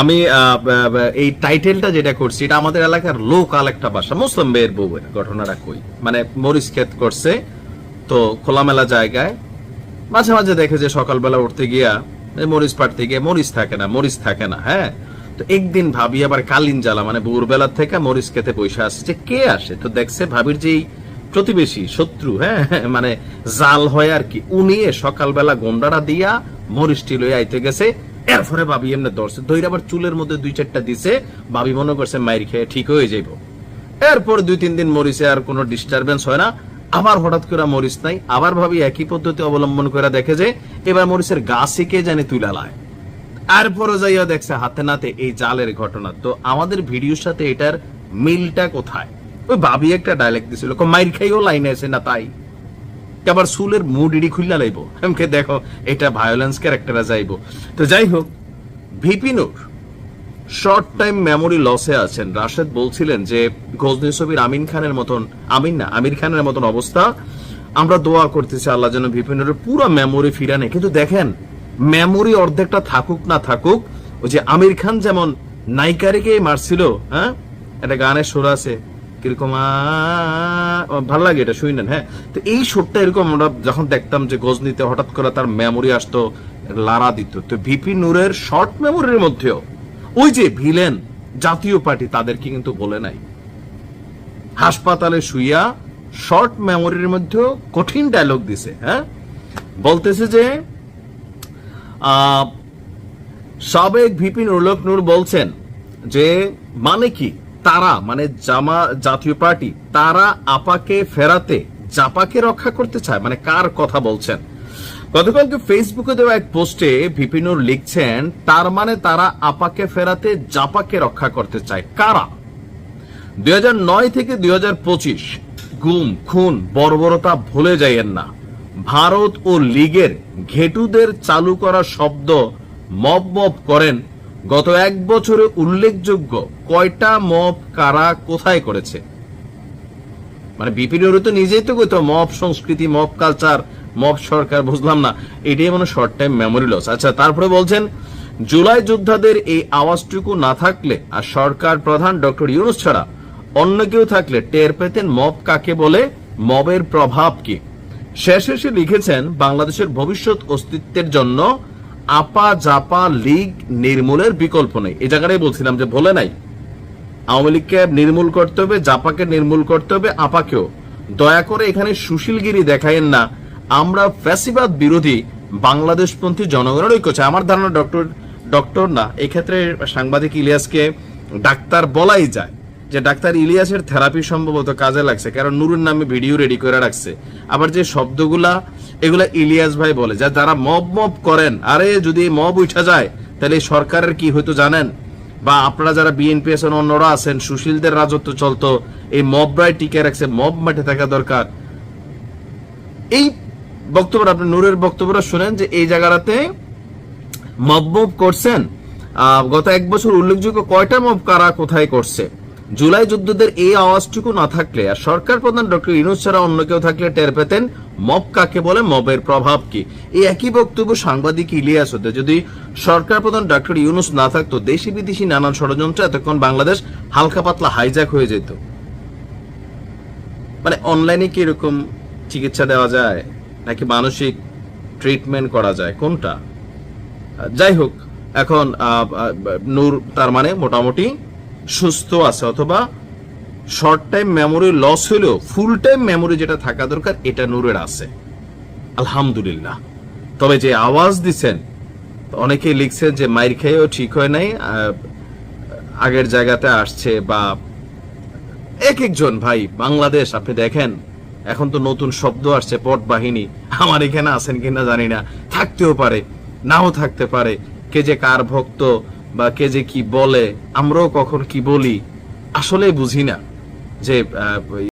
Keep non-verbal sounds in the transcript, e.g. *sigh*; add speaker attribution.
Speaker 1: আমি এই টাইটেলটা যেটা করছি, এটা আমাদের এলাকার লোকাল একটা মুসলিম ঘটনাটা কই? মানে মরিচ করছে, তো খোলামেলা জায়গায় মাঝে মাঝে দেখে যে সকালবেলা উঠতে গিয়া মরিচ পাড়তে গিয়ে মরিচ থাকে না, মরিচ থাকে না হ্যাঁ? তো একদিন ভাবি আবার কালিন জ্বালা মানে ভোরবেলা থেকে মরিচ খেতে পয়সা আসছে, যে কে আসে? তো দেখছে ভাবির যেই প্রতিবেশী, শত্রু হ্যাঁ? *laughs* মানে জাল হয় আর কি, উনি সকালবেলা গন্ডাটা দিয়া মরিচটি লই আইতে গেছে এরপরে ভাবি এমনি ধরছে দইরা আবার চুলের মধ্যে দুই চারটা দিছে। ভাবি মনে করছে মাইর খেয়ে ঠিক হয়ে যাইব। এরপর দুই তিন দিন মরিচে আর কোনো ডিস্টারবেন্স হয় না। আবার হঠাৎ করে মরিচ নাই। আবার ভাবি একই পদ্ধতি অবলম্বন করে দেখে যে এবার মরিচের গাছে কে জানে তুলা লায়। এরপরও যাইয়া দেখছে হাতে নাতে এই জালের ঘটনা। তো আমাদের ভিডিওর সাথে এটার মিলটা কোথায়? ওই ভাবি একটা ডায়লগ দিছিল মাইর খাইও লাইনে আছে না তাই? আবার চুলের মুড ইডি খুললা লাইব। এমকে দেখো, এটা ভায়োলেন্স ক্যারেক্টারে যাইব। তো যাই হোক ভিপিনুর শর্ট টাইম মেমোরি লসে আছেন। রাশেদ বলছিলেন যে গজনী ছবির আমিন খানের মতন, আমিন না, আমির খানের মতন অবস্থা। আমরা দোয়া করতেছি আল্লাহ যেন ভিপিনুরের পুরো মেমোরি ফিরানে কিন্তু দেখেন মেমোরি অর্ধেকটা থাকুক না থাকুক, ওই যে আমির খান যেমন নায়িকারিকে মারছিল হ্যাঁ? একটা গানের সুর আছে। ভালো লাগে এটা, শুনেন হ্যাঁ? তো এই শোটটা এরকম আমরা যখন দেখতাম যে গজনিতে হঠাৎ করে তার মেমোরি আসতো, লারা দিত। তো ভিপি নূরের শর্ট মেমোরির মধ্যেও ওই যে ভিলেন জাতীয় পার্টি তাদেরকে কিন্তু বলে নাই। হাসপাতালে শুইয়া শর্ট মেমোরির মধ্যেও কঠিন ডায়লগ দিছে হ্যাঁ? বলতেছে যে সাবেক ভিপি নুরুলক নূর বলছেন যে মানে কি? তারা মানে জামা জাতীয় পার্টি, তারা আপাকে ফেরাতে, জাপাকে রক্ষা করতে চায় মানে কার কথা বলছেন? গতকালকে ফেসবুকে দেওয়া এক পোস্টে ভিপিনুর লিখছেন, তার মানে তারা আপাকে ফেরাতে জাপাকে রক্ষা করতে চায়, কারা? দুই হাজার নয় থেকে দু হাজার পঁচিশ, গুম, খুন, বর্বরতা ভুলে যাইয়েন না। ভারত ও লীগের ঘেটুদের চালু করা শব্দ মব মব করেন গত এক বছরে উল্লেখযোগ্য কয়টা মব কারা কোথায় করেছে? মানে বিপিনুর তো নিজেই তো কইতো মব সংস্কৃতি, মব কালচার, মব সরকার, বুঝলাম না। এটাই মানে শর্ট টাইম মেমোরি লস আচ্ছা তারপরে বলছেন, জুলাই যোদ্ধাদের এই আওয়াজটুকু না থাকলে, আর সরকার প্রধান ডক্টর ইউনুস ছাড়া অন্য কেউ থাকলে টের পেতেন মব কাকে বলে, মবের প্রভাব কি? শেষে সে লিখেছেন, বাংলাদেশের ভবিষ্যৎ অস্তিত্বের জন্য আপা জাপা লীগ নির্মূলের বিকল্প নেই। এই জায়গাটাই বলছিলাম যে বলে নাই। আওয়ামী লীগকে নির্মূল করতে হবে, জাপাকে নির্মূল করতে হবে, আপাকেও। দয়া করে এখানে সুশীলগিরি দেখায়েন না। আমরা ফ্যাসিবাদ বিরোধী বাংলাদেশপন্থী জনগণের ঐক্য চাই। আমার ধারণা ডক্টর ডক্টর না, এক্ষেত্রে সাংবাদিক ইলিয়াসকে ডাক্তার বলাই যায়। যে ডাক্তার ইলিয়াসের থেরাপি সম্ভবত কাজে লাগছে, কারণ নুরুর নামে ভিডিও রেডি করে রাখছে। আবার যে শব্দগুলা, এগুলা ইলিয়াস ভাই বলে, যা যারা মব মব করেন, আরে যদি মব উঠা যায়, তাহলে সরকারের কি হয়তো জানেন? বা আপনারা যারা বিএনপি আছেন অন্যরা আছেন, সুশীলদের রাজত্ব চলতো, এই মবরাই টিকে রাখছে, মব মাঠে থাকা দরকার। এই বক্তব্য আপনি নূরের বক্তব্যটা শুনেন যে এই জায়গাটাতে মব মব করছেন। গত এক বছর উল্লেখযোগ্য কয়টা মব কারা কোথায় করছে? জুলাই যুদ্ধদের এই আওয়াজটুকু না থাকলে আর সরকার প্রধান ডক্টর ইনুস ছাড়া অন্য কেউ থাকলে টের পেতেন মব কাকে বলে, মবের প্রভাব কি? এই একই বক্তব্য সাংবাদিক ইলিয়াস হতে। যদি সরকার প্রধান ডক্টর ইউনুস না থাকতো, দেশি বিদেশি নানান ষড়যন্ত্র এতক্ষণ বাংলাদেশ হালকা পাতলা হাইজ্যাক হয়ে যেত। মানে অনলাইনে কি এরকম চিকিৎসা দেওয়া যায়, নাকি মানসিক ট্রিটমেন্ট করা যায়? কোনটা? যাই হোক, এখন নূর তার মানে মোটামুটি সুস্থ আছে অথবা শর্ট টাইম মেমোরি লস হলেও ফুল টাইম মেমোরি যেটা থাকা দরকার, এটা নূরের আছে। আলহামদুলিল্লাহ। তবে যে আওয়াজ দিছেন অনেকে লিখছেন যে মাইর খেয়েও ঠিক হয় নাই আগের জায়গাতে আসছে বা এক একজন, ভাই, বাংলাদেশ, আপনি দেখেন, এখন তো নতুন শব্দ আসছে পট বাহিনী, আমার এখানে আছেন কিনা জানি না, থাকতেও পারে, নাও থাকতে পারে, কে যে কার ভক্ত বা কে যে কি বলে আমরাও কখন কি বলি আসলে বুঝি না যে